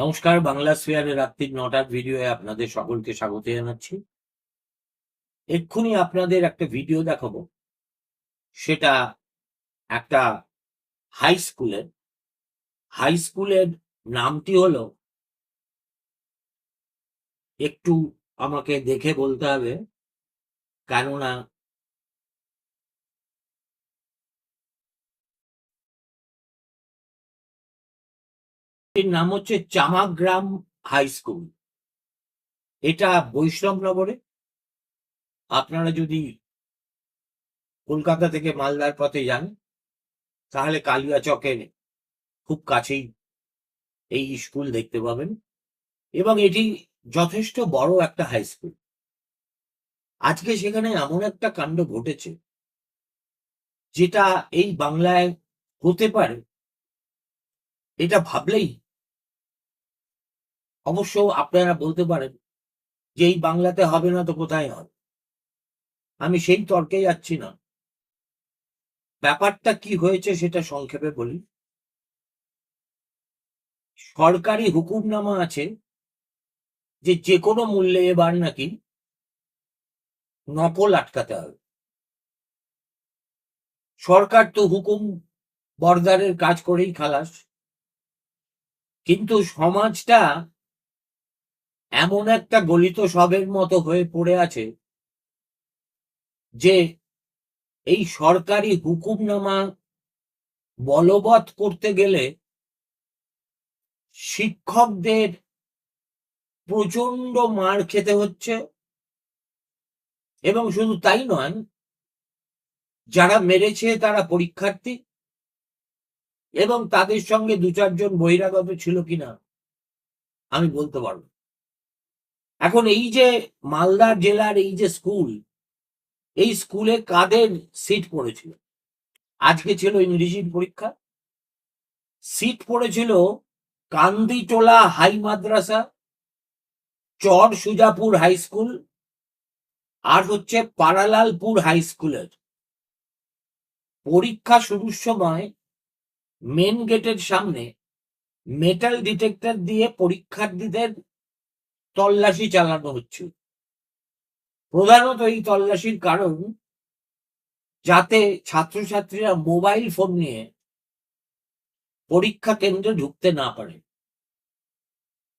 নমস্কার, বাংলা স্ফিয়ারের রাত্রির নটার ভিডিওয়ে আপনাদের সকলকে স্বাগত জানাচ্ছি। এক্ষুনি আপনাদের একটা ভিডিও দেখাবো। সেটা একটা হাই স্কুলের হাই স্কুলের নামটি হলো, একটু আমাকে দেখে বলতে হবে, কেননা এর নাম হচ্ছে চামাগ্রাম হাই স্কুল। এটা বৈষ্ণবনগরে আপনারা যদি কলকাতা থেকে মালদার পথে যান, তাহলে কালিয়া চকের খুব কাছেই এই স্কুল দেখতে পাবেন। এবং এটি যথেষ্ট বড় একটা হাই স্কুল। আজকে সেখানে এমন একটা কাণ্ড ঘটেছে, যেটা এই বাংলায় হতে পারে। এটা ভাবলেই অবশ্য আপনারা বলতে পারেন যে এই বাংলাতে হবে না তো কোথায় হবে? আমি সেই তর্কে যাচ্ছি না। ব্যাপারটা কি হয়েছে সেটা সংক্ষেপে বলি। সরকারি হুকুমনামা আছে যে যে কোনো মূল্যে এবার নাকি নকল আটকাতে হবে। সরকার তো হুকুম বরদারের কাজ করেই খালাস। কিন্তু সমাজটা এমন একটা গলিত সবের মতো হয়ে পড়ে আছে যে এই সরকারি হুকুমনামা বলবৎ করতে গেলে শিক্ষকদের প্রচণ্ড মার খেতে হচ্ছে এবং শুধু তাই নয় যারা মেরেছে তারা পরীক্ষার্থী এবং তাদের সঙ্গে দু চারজন বহিরাগত ছিল কিনা আমি বলতে পারব। এখন এই যে মালদা জেলার এই যে স্কুল, এই স্কুলে কাদের সিট পড়েছিল? আজকে ছিল ইংরেজির পরীক্ষা। সিট পড়েছিল কান্দিটোলা হাই মাদ্রাসা চর সুজাপুর হাই স্কুল আর হচ্ছে পারালালপুর হাই স্কুলের। পরীক্ষা শুরুর সময় মেন গেটের সামনে মেটাল ডিটেক্টর দিয়ে পরীক্ষার্থীদের তল্লাশি চালানো হচ্ছে। প্রধানত এই তল্লাশির কারণ যাতে ছাত্রছাত্রীরা মোবাইল ফোন নিয়ে পরীক্ষা কেন্দ্রে ঢুকতে না পারে।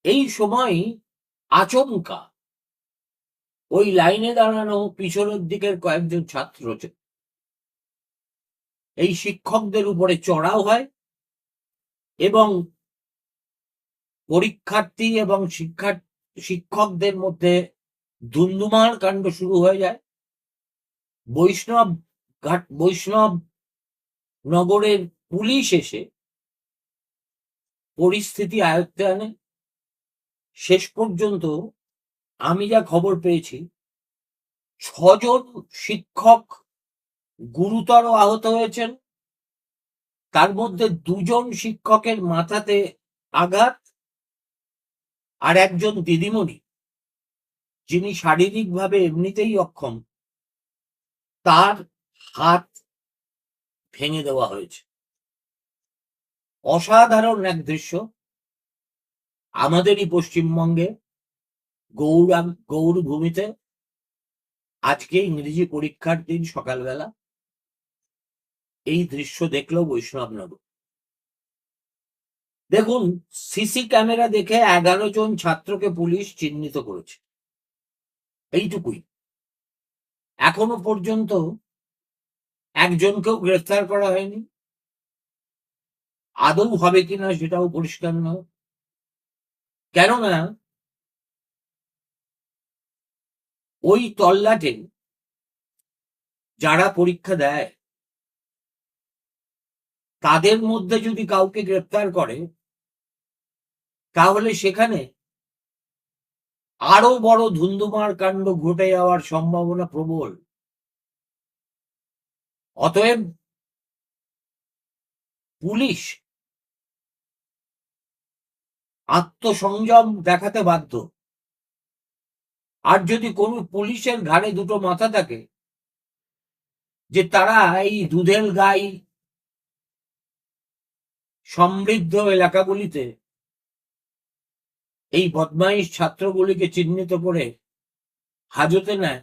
এই সময় আচমকা ওই লাইনে দাঁড়ানো পিছনের দিকের কয়েকজন ছাত্র এই শিক্ষকদের উপরে চড়াও হয় এবং পরীক্ষার্থী এবং শিক্ষা শিক্ষকদের মধ্যে ধুন্ধুমার কাণ্ড শুরু হয়ে যায়। বৈষ্ণব ঘাট, বৈষ্ণব নগরের পুলিশ এসে পরিস্থিতি আয়ত্তে আনে। শেষ পর্যন্ত আমি যা খবর পেয়েছি, ছজন শিক্ষক গুরুতর আহত হয়েছেন। তার মধ্যে দুজন শিক্ষকের মাথাতে আঘাত আর একজন দিদিমণি, যিনি শারীরিকভাবে এমনিতেই অক্ষম, তার হাত ভেঙে দেওয়া হয়েছে। অসাধারণ এক দৃশ্য। আমাদেরই পশ্চিমবঙ্গে গৌরাং, গৌরভূমিতে আজকে ইংরেজি পরীক্ষার দিন সকালবেলা। এই দৃশ্য দেখল বৈষ্ণবনগর। দেখুন, সিসি ক্যামেরা দেখে এগারো জন ছাত্রকে পুলিশ চিহ্নিত করেছে। এইটুকুই। এখনও পর্যন্ত একজনকেও গ্রেফতার করা হয়নি। আদৌ হবে কিনা সেটাও পরিষ্কার নয়। কেননা ওই তল্লাটে যারা পরীক্ষা দেয়, তাদের মধ্যে যদি কাউকে গ্রেপ্তার করে তাহলে সেখানে আরও বড় ধুন্ধুমার কাণ্ড ঘটে যাওয়ার সম্ভাবনা প্রবল। অতএব পুলিশ আত্মসংযম দেখাতে বাধ্য। আর যদি কোনো পুলিশের ঘাড়ে দুটো মাথা থাকে, যে তারা এই দুধের গাই সমৃদ্ধ এলাকাগুলিতে এই বদমাইশ ছাত্রগুলিকে চিহ্নিত করে হাজতে নেয়,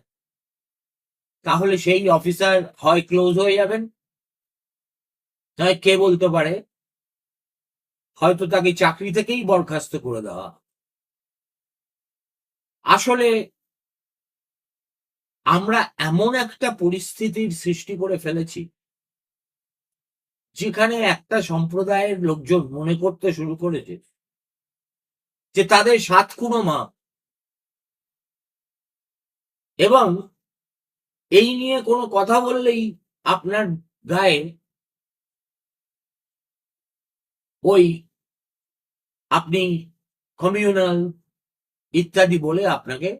তাহলে সেই অফিসার হয় ক্লোজ হয়ে যাবেন? নয় কে বলতে পারে? হয়তো তাকে চাকরি থেকেই বরখাস্ত করে দেওয়া। আসলে আমরা এমন একটা পরিস্থিতির সৃষ্টি করে ফেলেছি, যেখানে একটা সম্প্রদায়ের লোকজন মনে করতে শুরু করেছে যে তাদের সাত কুনো মা এবং এই নিয়ে কোনো কথা বললেই আপনার গায়ে ওই আপনি কমিউনাল ইত্যাদি বলে আপনাকে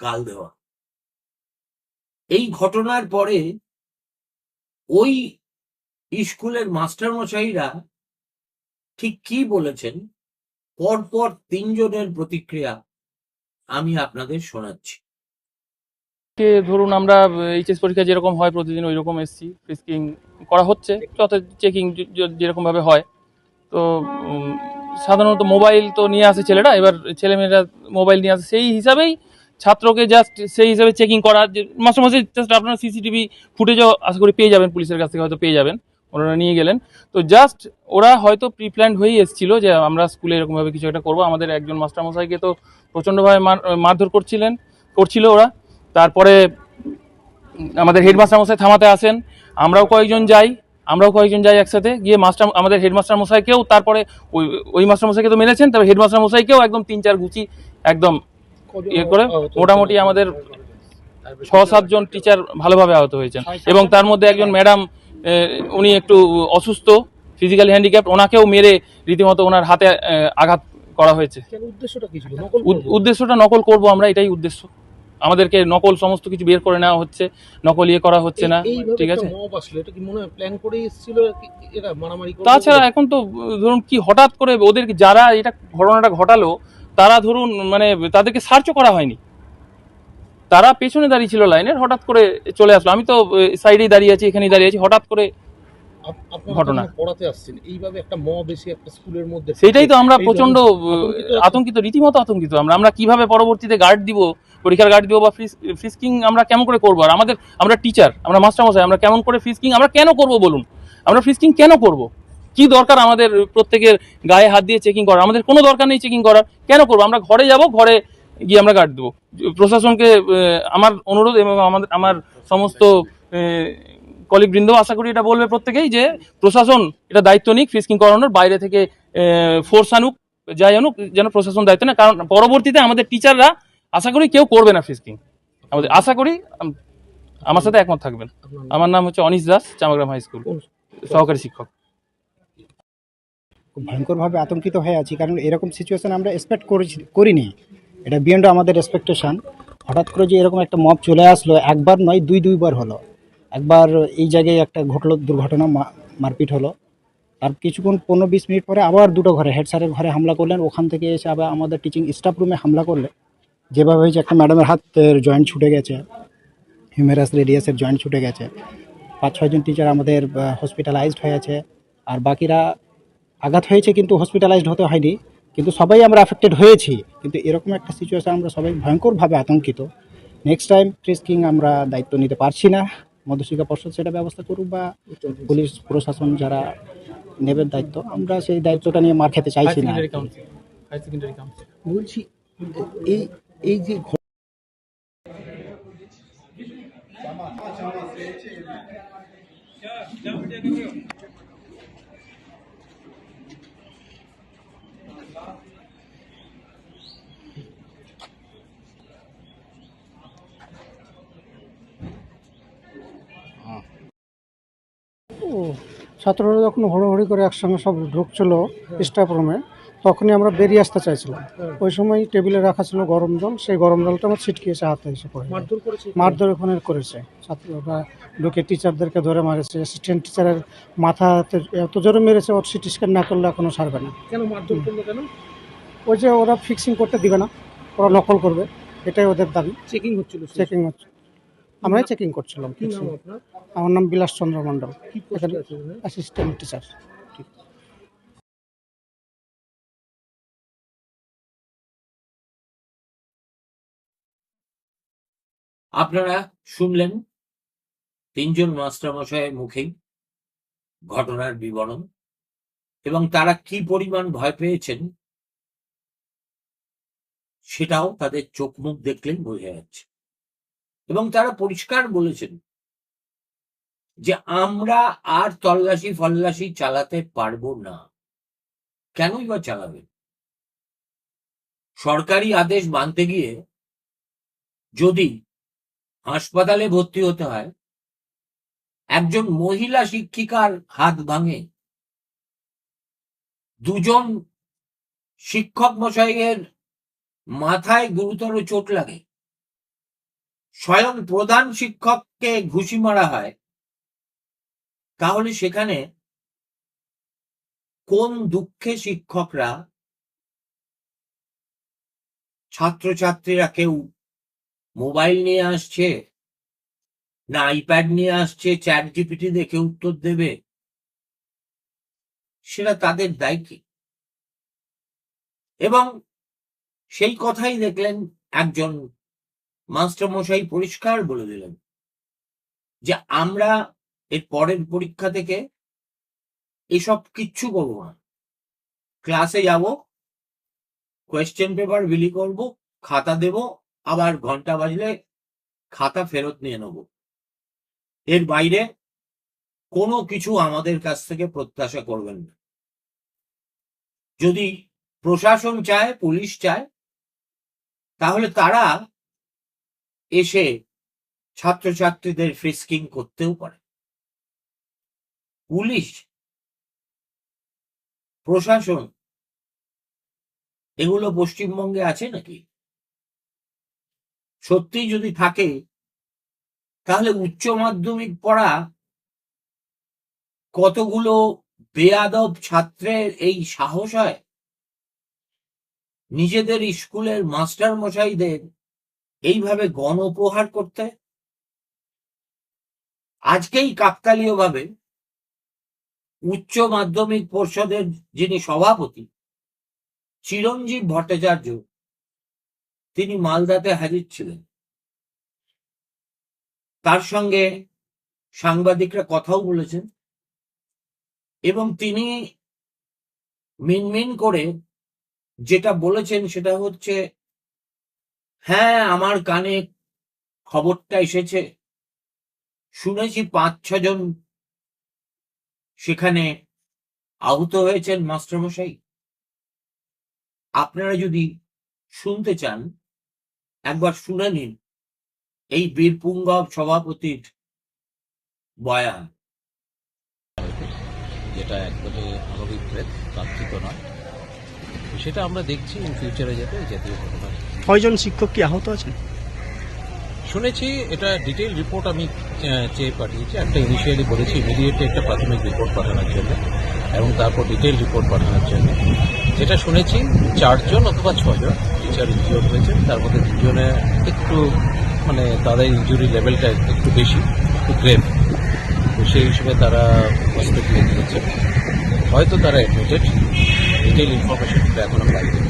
গাল দেওয়া। এই ঘটনার পরে ওই স্কুলের মাস্টার মশাইরা ঠিক কি বলেছেন? পরপর তিনজনের প্রতিক্রিয়া আমি আপনাদের শোনাচ্ছি। কে ধরুন আমরা এইচএস পরীক্ষা যেরকম হয় প্রতিদিন ওই রকম এসছি ফ্রিস্কিং করা হচ্ছে যত চেকিং যেরকম ভাবে হয়। তো সাধারণত মোবাইল তো নিয়ে আসে ছেলেরা, এবার ছেলেমেয়েরা মোবাইল নিয়ে আসে সেই হিসাবেই ছাত্রকে জাস্ট সেই হিসাবে চেকিং করা মাসে মাসে জাস্ট আপনারা সিসিটিভি ফুটেজও আশা করি পেয়ে যাবেন, পুলিশের কাছ থেকে হয়তো পেয়ে যাবেন। ওনারা নিয়ে গেলেন। তো জাস্ট ওরা হয়তো প্রি প্ল্যান্ড হয়েই এসেছিল যে আমরা স্কুলে এরকমভাবে কিছু একটা করব। আমাদের একজন মাস্টারমশাইকে তো প্রচণ্ডভাবে মার মারধর করছিলেন করছিল ওরা। তারপরে আমাদের হেডমাস্টার মশাই থামাতে আসেন। আমরাও কয়েকজন যাই আমরাও কয়েকজন যাই একসাথে। গিয়ে মাস্টার আমাদের হেডমাস্টার মশাইকেও তারপরে ওই ওই মাস্টার মশাইকে তো মেনেছেন তবে হেডমাস্টার মশাইকেও একদম তিন চার গুচি একদম ইয়ে করে মোটামুটি আমাদের ছ সাতজন টিচার ভালোভাবে আহত হয়েছেন। এবং তার মধ্যে একজন ম্যাডাম উনি একটু অসুস্থ ফিজিক্যালি হ্যান্ডিক্যাপ ওনাকেও মেরে রীতিমতো ওনার হাতে আঘাত করা হয়েছে। উদ্দেশ্যটা নকল করব? আমরা এটাই উদ্দেশ্য। আমাদেরকে নকল সমস্ত কিছু বের করে নেওয়া হচ্ছে নকল ইয়ে করা হচ্ছে না ঠিক আছে? তাছাড়া এখন তো ধরুন কি হঠাৎ করে ওদের যারা এটা ঘটনাটা ঘটালো তারা ধরুন মানে তাদেরকে সার্চও করা হয়নি। তারা পেছনে দাঁড়িয়ে ছিল লাইনের হঠাৎ করে চলে আসলো। আমি তো সাইডেই দাঁড়িয়ে আছি এখানেই দাঁড়িয়ে আছি হঠাৎ করে আপ- ঘটনা। পড়াতে আসছেন? এইভাবে একটা মব এসে একটা স্কুলের মধ্যে সেটাই তো আমরা প্রচণ্ড আতঙ্কিত রীতিমতো আতঙ্কিত। আমরা আমরা কীভাবে পরবর্তীতে গার্ড দিব পরীক্ষার গার্ড দিব বা ফিস্কিং আমরা কেমন করে করব? আর আমাদের আমরা টিচার আমরা মাস্টার মশাই আমরা কেমন করে ফিস্কিং আমরা কেন করব বলুন? আমরা ফিস্কিং কেন করব? কি দরকার আমাদের প্রত্যেকের গায়ে হাত দিয়ে চেকিং করার? আমাদের কোনো দরকার নেই চেকিং করার। কেন করব? আমরা ঘরে যাব ঘরে গিয়ে আমরা গার্ড দেবো। প্রশাসনকে আমার অনুরোধ এবং আমাদের, আমার সমস্ত কলিগ বৃন্দ আশা করি এটা বলবে প্রত্যেকেই যে প্রশাসন এটা দায়িত্ব নিক ফিস্কিং করানোর, বাইরে থেকে ফোর্স আনুক, যাই আনুক, যেন প্রশাসন দায়িত্ব না কারণ পরবর্তীতে আমাদের টিচাররা আশা করি কেউ করবে না ফিস্কিং আমাদের, আশা করি আমার সাথে একমত থাকবেন। আমার নাম হচ্ছে অনিশ দাস, চামাগ্রাম হাই স্কুল সহকারী শিক্ষক। খুব ভয়ঙ্করভাবে আতঙ্কিত হয়ে আছি, কারণ এরকম সিচুয়েশন আমরা এক্সপেক্ট করিনি। এটা বিয়ন্ড আমাদের এক্সপেকটেশন হঠাৎ করে যে এরকম একটা মব চলে আসলো, একবার নয়, দুই, দুইবার হলো। একবার এই জায়গায় একটা ঘটলো, দুর্ঘটনা মারপিট হলো। আর কিছুক্ষণ পনেরো, বিশ মিনিট পরে আবার দুটো ঘরে হেড স্যারের ঘরে হামলা করলেন। ওখান থেকে এসে আবার আমাদের টিচিং স্টাফ রুমে হামলা করলে। যেভাবে হয়েছে, একটা ম্যাডামের হাতের জয়েন্ট ছুটে গেছে। হিউমেরাস রেডিয়াসের জয়েন্ট ছুটে গেছে। পাঁচ ছয়জন টিচার আমাদের হসপিটালাইজড হয়েছে আর বাকিরা আঘাত হয়েছে, কিন্তু হসপিটালাইজড হতে হয়নি। কিন্তু সবাই আমরা অ্যাফেক্টেড হয়েছি। কিন্তু এরকম একটা সিচুয়েশন আমরা সবাই ভয়ঙ্করভাবে আতঙ্কিত। নেক্সট টাইম ফ্রিস্কিং আমরা দায়িত্ব নিতে পারছি না। মধ্যশিক্ষা পর্ষদ সেটা ব্যবস্থা করুক বা পুলিশ প্রশাসন যারা নেবেন দায়িত্ব আমরা সেই দায়িত্বটা নিয়ে মার খেতে চাইছি না secondary council high secondary council বলছি এই এই যে ছাত্ররা যখন হড়োহড়ি করে একসঙ্গে সব ঢুকছিল স্টাফ রুমে তখনই আমরা বেরিয়ে আসতে চাইছিলাম। ওই সময় টেবিলে রাখা ছিল গরম জল সেই গরম জলটা আমার ছিটকে এসে হাতে এসে পড়ে। মারধর ওখানে করেছে। ছাত্ররা ঢুকে টিচারদেরকে ধরে মারেছে অ্যাসিস্ট্যান্ট টিচারের মাথাতে এত জোরে মেরেছে ওর সিটি স্ক্যান না করলে এখনও সারবে না। কেন মারধর করল কেন? ওই যে ওরা ফিক্সিং করতে দিবে না ওরা নকল করবে এটাই ওদের দাবি। চেকিং হচ্ছিল চেকিং হচ্ছে আমরাই চেকিং করছিলাম কিছু আমার নাম বিলাস চন্দ্র মন্ডল অ্যাসিস্ট্যান্ট টিচার আপনারা শুনলেন তিনজন মাস্টারমশাইয়ের মুখেই ঘটনার বিবরণ এবং তারা কি পরিমাণ ভয় পেয়েছেন সেটাও তাদের চোখ মুখ দেখলেই বোঝা যাচ্ছে। এবং তারা পরিষ্কার বলেছেন যে আমরা আর তল্লাশি ফল্লাশি চালাতে পারব না। কেনই বা চালাবেন সরকারি আদেশ মানতে গিয়ে যদি হাসপাতালে ভর্তি হতে হয়, একজন মহিলা শিক্ষিকার হাত ভাঙে, দুজন শিক্ষক মশাইয়ের মাথায় গুরুতর চোট লাগে স্বয়ং প্রধান শিক্ষককে ঘুষি মারা হয়। তাহলে সেখানে কোন দুঃখে শিক্ষকরা ছাত্রছাত্রীরা কেউ মোবাইল নিয়ে আসছে, না আইপ্যাড নিয়ে আসছে চ্যাট জিপিটি দেখে উত্তর দেবে? সেটা তাদের দায় কি? এবং সেই কথাই দেখলেন একজন মাস্টারমশাই পরিষ্কার বলে দিলেন যে আমরা এর পরের পরীক্ষা থেকে এসব কিচ্ছু করব না। ক্লাসে যাব কোয়েশ্চেন পেপার বিলি করব, খাতা দেব, আবার ঘণ্টা বাজলে খাতা ফেরত নিয়ে নেব। এর বাইরে কোনো কিছু আমাদের কাছ থেকে প্রত্যাশা করবেন না। যদি প্রশাসন চায়, পুলিশ চায়, তাহলে তারা এসে ছাত্রছাত্রীদের ফ্রিস্কিং করতেও পারে। পুলিশ, প্রশাসন, এগুলো পশ্চিমবঙ্গে আছে নাকি? সত্যি যদি থাকে, তাহলে উচ্চ মাধ্যমিক পড়া কতগুলো বেয়াদব ছাত্রের এই সাহস হয়? নিজেদের স্কুলের মাস্টার মশাইদের এইভাবে গণপ্রহার করতে? আজকেই কাকতালীয় ভাবে উচ্চ মাধ্যমিক পর্ষদের যিনি সভাপতি, চিরঞ্জীব ভট্টাচার্য, তিনি মালদাতে হাজির ছিলেন। তার সঙ্গে সাংবাদিকরা কথাও বলেছেন এবং তিনি মিনমিন করে যেটা বলেছেন সেটা হচ্ছে হ্যাঁ আমার কানে খবরটা এসেছে। শুনেছি পাঁচ ছজন সেখানে আহত হয়েছেন মাস্টারমশাই। আপনারা যদি শুনতে চান, একবার শুনে নিন এই বীরপুঙ্গব সভাপতির বয়ান। যেটা একবারে অনভিপ্রেত প্রার্থিত নয়। সেটা আমরা দেখছি ইন ফিউচারে যাতে জাতীয় কয়জন শিক্ষক কি আহত আছেন? শুনেছি, এটা ডিটেল রিপোর্ট আমি চেয়ে পাঠিয়েছি। একটা ইনিশিয়ালি বলেছি ইমিডিয়েটলি একটা প্রাথমিক রিপোর্ট পাঠানোর জন্য এবং তারপর ডিটেল রিপোর্ট পাঠানোর জন্য। যেটা শুনেছি, চারজন অথবা ছজন টিচার ইনজিওর হয়েছেন, তার মধ্যে দুজনে একটু মানে তাদের ইঞ্জুরি লেভেলটা একটু বেশি, একটু গ্রেভ তো সেই হিসেবে তারা হসপিটালে গিয়েছে। হয়তো তারা অ্যাডমিটেড ডিটেল ইনফরমেশনটা এখনও পাইনি।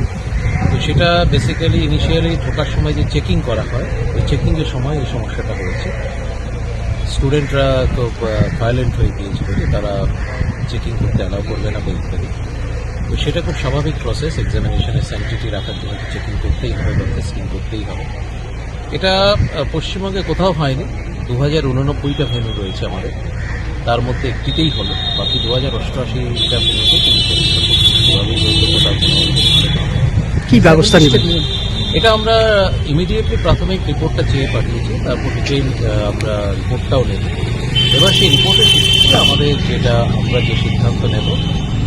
তো সেটা বেসিক্যালি ইনিশিয়ালি ঢোকার সময় যে চেকিং করা হয়, ওই চেকিংয়ের সময় এই সমস্যাটা হয়েছে। স্টুডেন্টরা তো ভায়োলেন্ট হয়ে গিয়েছিল যে তারা চেকিং করতে অ্যালাউ করবে না বা ইত্যাদি। তো সেটা খুব স্বাভাবিক প্রসেস এক্সামিনেশনের স্যানিটিটি রাখার জন্য চেকিং করতেই হবে বা টেস্টিং করতেই হবে। এটা পশ্চিমবঙ্গে কোথাও হয়নি। দু হাজার উননব্বইটা ভেন্যু রয়েছে আমাদের। তার মধ্যে একটিতেই হলো। বাকি দু হাজার অষ্টআশিটা ভেন্যুতে কিন্তু সুষ্ঠুভাবেই হয়েছে কোথাও কোনো মানে কি ব্যবস্থা নেবেন এটা আমরা ইমিডিয়েটলি প্রাথমিক রিপোর্টটা চেয়ে পাঠিয়েছি তারপর ডিটেইল আমরা রিপোর্টটাও নেব। এবার সেই রিপোর্টের ভিত্তিতে আমাদের যেটা আমরা যে সিদ্ধান্ত নেব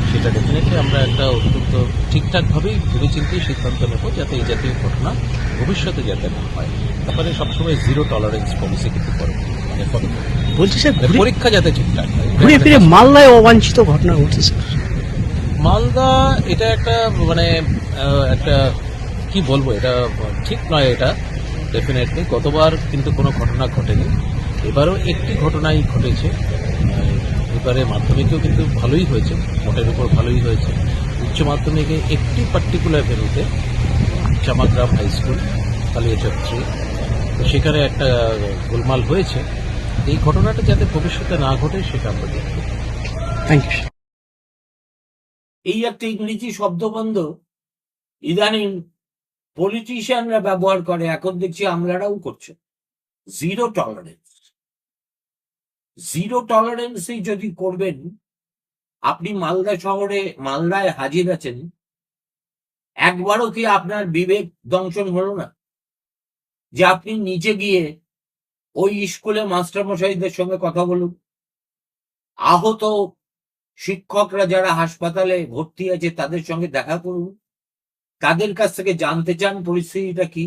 সেটা ডেফিনেটলি আমরা একটা অত্যন্ত ঠিকঠাকভাবেই ভেবেচিন্তেই সিদ্ধান্ত নেব যাতে এই জাতীয় ঘটনা ভবিষ্যতে যাতে না হয়। তারপরে সবসময় জিরো টলারেন্স পলিসি কিন্তু করে। মানে ফলো করে। বলছি স্যার মানে পরীক্ষা যাতে ঠিকঠাক ঘুরে ফিরে মালদায় অবাঞ্ছিত ঘটনা ঘটছে স্যার। মালদা এটা একটা মানে একটা কি বলব এটা ঠিক নয় এটা ডেফিনেটলি গতবার কিন্তু কোনো ঘটনা ঘটেনি। এবারও একটি ঘটনাই ঘটেছে। এবারে মাধ্যমিকেও কিন্তু ভালোই হয়েছে মোটের উপর ভালোই হয়েছে। উচ্চ মাধ্যমিকে একটি পার্টিকুলার ভেন্যুতে চামাগ্রাম হাই স্কুল কালিয়াচত্রী তো সেখানে একটা গোলমাল হয়েছে। এই ঘটনাটা যাতে ভবিষ্যতে না ঘটে সেটা আমরা দেখব। থ্যাংক ইউ এই একটা ইংরেজি শব্দবন্ধ ইদানিং পলিটিশিয়ানরা ব্যবহার করে, এখন দেখছি আমলারাও করছে। জিরো টলারেন্স জিরো টলারেন্সই যদি করবেন, আপনি মালদা শহরে, মালদায় হাজির আছেন, একবারও কি আপনার বিবেক দংশন হলো না? যে আপনি নিচে গিয়ে ওই স্কুলে মাস্টারমশাইদের সঙ্গে কথা বলুন। আহত শিক্ষকরা যারা হাসপাতালে ভর্তি আছে, তাদের সঙ্গে দেখা করুন। তাদের কাছ থেকে জানতে চান পরিস্থিতিটা কি?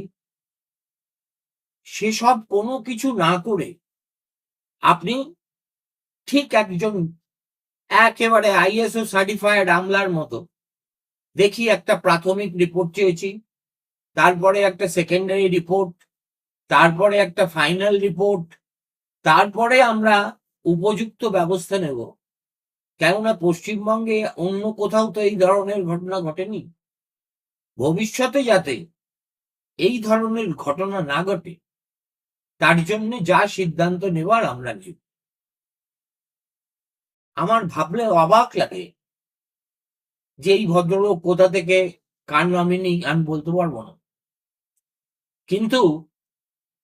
সেসব কোনো কিছু না করে আপনি ঠিক একজন একেবারে আইএসও সার্টিফাইড আমলার মতো দেখি একটা প্রাথমিক রিপোর্ট চেয়েছি, তারপরে একটা সেকেন্ডারি রিপোর্ট তারপরে একটা ফাইনাল রিপোর্ট তারপরে আমরা উপযুক্ত ব্যবস্থা নেব। কেননা পশ্চিমবঙ্গে অন্য কোথাও তো এই ধরনের ঘটনা ঘটেনি। ভবিষ্যতে যাতে এই ধরনের ঘটনা না ঘটে, তার জন্য যা সিদ্ধান্ত নেওয়ার আমরা নেব আমার ভাবলে অবাক লাগে যে এই ভদ্রলোক কোথা থেকে কার নমিনি আমি বলতে পারব না। কিন্তু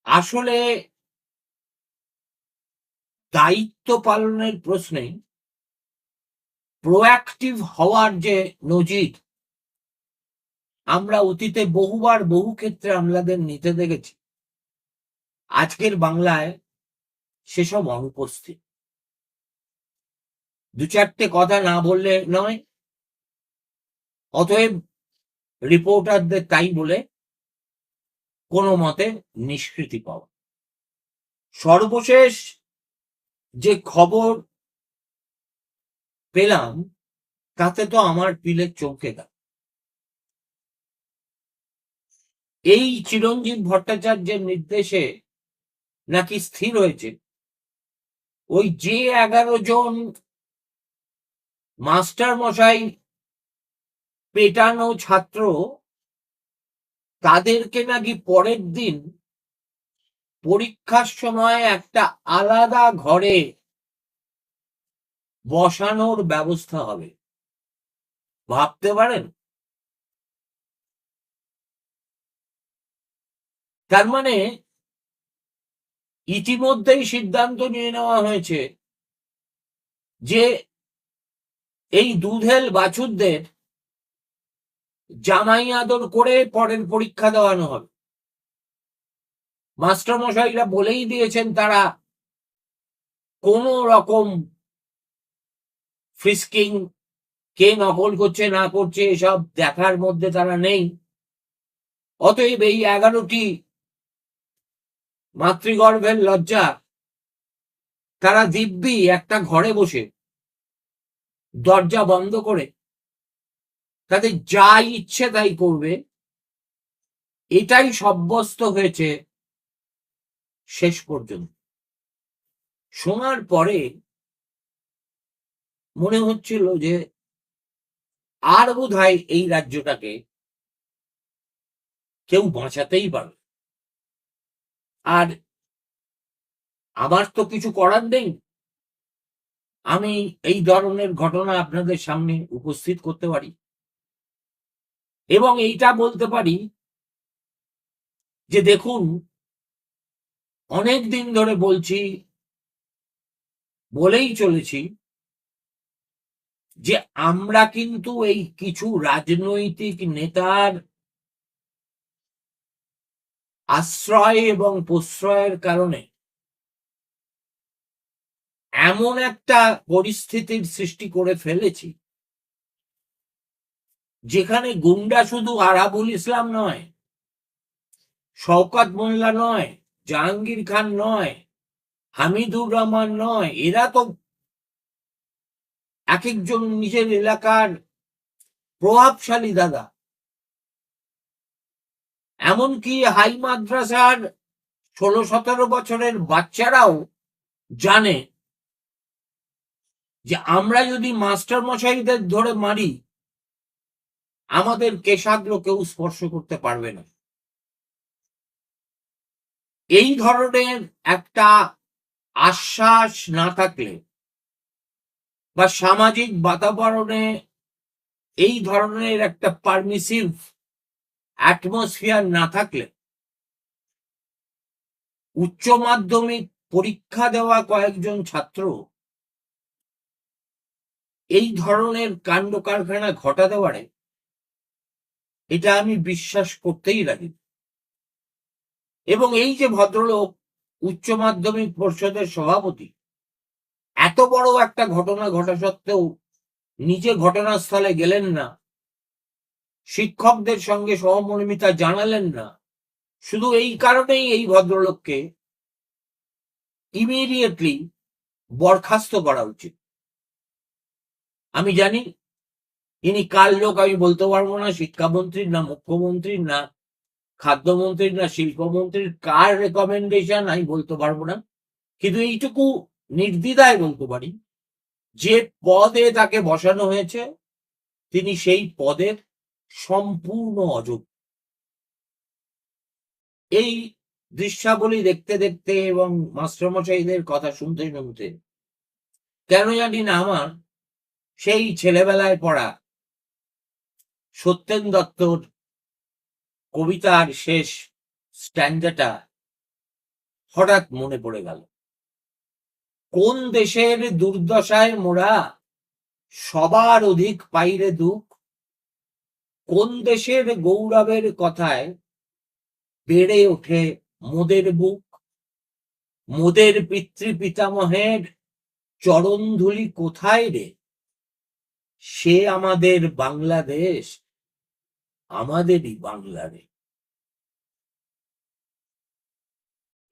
আসলে দায়িত্ব পালনের প্রশ্নে প্রোঅ্যাক্টিভ হওয়ার যে নজির আমরা অতীতে বহুবার বহু ক্ষেত্রে আমলাদের নিতে দেখেছি। আজকের বাংলায় সেসব অনুপস্থিত। দু চারটে কথা না বললে নয়, অতএব রিপোর্টারদের তাই বলে কোনো মতে নিষ্কৃতি পাওয়া। সর্বশেষ যে খবর পেলাম, তাতে তো আমার পিলে চমকে গেল এই চিরঞ্জিত ভট্টাচার্যের নির্দেশে নাকি স্থির হয়েছে? ওই যে এগারো জন মাস্টার মশাই পেটানো ছাত্র, তাদেরকে নাকি পরের দিন পরীক্ষার সময় একটা আলাদা ঘরে বসানোর ব্যবস্থা হবে। ভাবতে পারেন? তার মানে ইতিমধ্যেই সিদ্ধান্ত নিয়ে নেওয়া হয়েছে যে এই দুধেল বাছুরদের জামাই আদর করে পরের পরীক্ষা দেওয়ানো হবে। মাস্টারমশাইরা বলেই দিয়েছেন তারা কোন রকম ফ্রিস্কিং কে নকল করছে, না করছে, এসব দেখার মধ্যে তারা নেই। অতএব এই এগারোটি মাতৃগর্ভের লজ্জা। তারা দিব্যি একটা ঘরে বসে দরজা বন্ধ করে তাদের যা ইচ্ছে তাই করবে। এটাই সাব্যস্ত হয়েছে শেষ পর্যন্ত। শোনার পরে মনে হচ্ছিল যে আর বোধহয় এই রাজ্যটাকে কেউ বাঁচাতেই পারবে আর আমার তো কিছু করার নেই। আমি এই ধরনের ঘটনা আপনাদের সামনে উপস্থিত করতে পারি। এবং এইটা বলতে পারি যে দেখুন অনেক দিন ধরে বলছি, বলেই চলেছি যে আমরা কিন্তু এই কিছু রাজনৈতিক নেতার আশ্রয় এবং প্রশ্রয়ের কারণে এমন একটা পরিস্থিতির সৃষ্টি করে ফেলেছি, যেখানে গুন্ডা শুধু আরাবুল ইসলাম নয়, শওকত মোল্লা নয়, জাহাঙ্গীর খান নয়, হামিদুর রহমান নয়, এরা তো এক একজন নিজের এলাকার প্রভাবশালী দাদা। এমনকি হাই মাদ্রাসার ষোলো সতেরো বছরের বাচ্চারাও জানে যে আমরা যদি মাস্টার মশাইদের ধরে মারি, আমাদের কেশাগ্র কেউ স্পর্শ করতে পারবে না। এই ধরনের একটা আশ্বাস না থাকলে বা সামাজিক বাতাবরণে এই ধরনের একটা পারমিসিভ অ্যাটমসফিয়ার না থাকলে উচ্চ মাধ্যমিক পরীক্ষা দেওয়া কয়েকজন ছাত্র এই ধরনের কাণ্ড কারখানা ঘটাতে পারে, এটা আমি বিশ্বাস করতেই রাজি। এবং এই যে ভদ্রলোক, উচ্চ মাধ্যমিক পরিষদের সভাপতি, এত বড় একটা ঘটনা ঘটা সত্ত্বেও নিজে ঘটনাস্থলে গেলেন না। শিক্ষকদের সঙ্গে সহমর্মিতা জানালেন না। শুধু এই কারণেই এই ভদ্রলোককে ইমিডিয়েটলি বরখাস্ত করা উচিত। আমি জানি, ইনি কার লোক আমি বলতে পারব না, শিক্ষামন্ত্রীর না মুখ্যমন্ত্রীর না খাদ্যমন্ত্রীর না শিল্পমন্ত্রীর কার রেকমেন্ডেশন আমি বলতে পারব না। কিন্তু এইটুকু নির্দ্বিধায় বলতে পারি, যে পদে তাকে বসানো হয়েছে, তিনি সেই পদের সম্পূর্ণ অযোগ্য এই দৃশ্যাবলী দেখতে দেখতে এবং মাস্টারমশাইদের কথা শুনতে শুনতে, কেন জানি না আমার সেই ছেলেবেলায় পড়া সত্যেন দত্তর কবিতার শেষ স্ট্যান্ডাটা হঠাৎ মনে পড়ে গেল। কোন দেশের দুর্দশায় মোরা সবার অধিক পাইরে দুঃখ কোন দেশের গৌরবের কথায় বেড়ে ওঠে মোদের বুক? মোদের পিতৃ পিতামহের চরণধুলি কোথায় রে? সে আমাদের বাংলাদেশ, আমাদেরই বাংলা রে।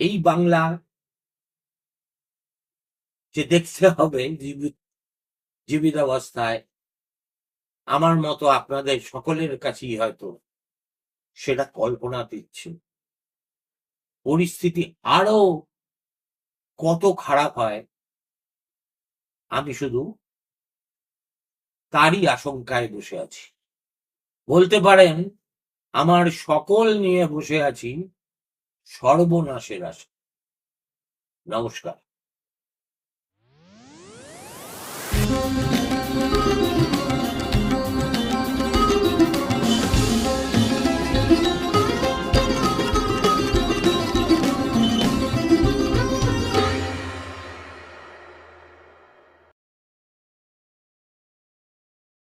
এই বাংলা যে দেখতে হবে জীবিত জীবিত অবস্থায় আমার মতো আপনাদের সকলের কাছেই হয়তো সেটা কল্পনা দিচ্ছে। পরিস্থিতি আরও কত খারাপ হয়, আমি শুধু তারই আশঙ্কায় বসে আছি। বলতে পারেন, আমার সকল নিয়ে বসে আছি সর্বনাশের আশা। নমস্কার।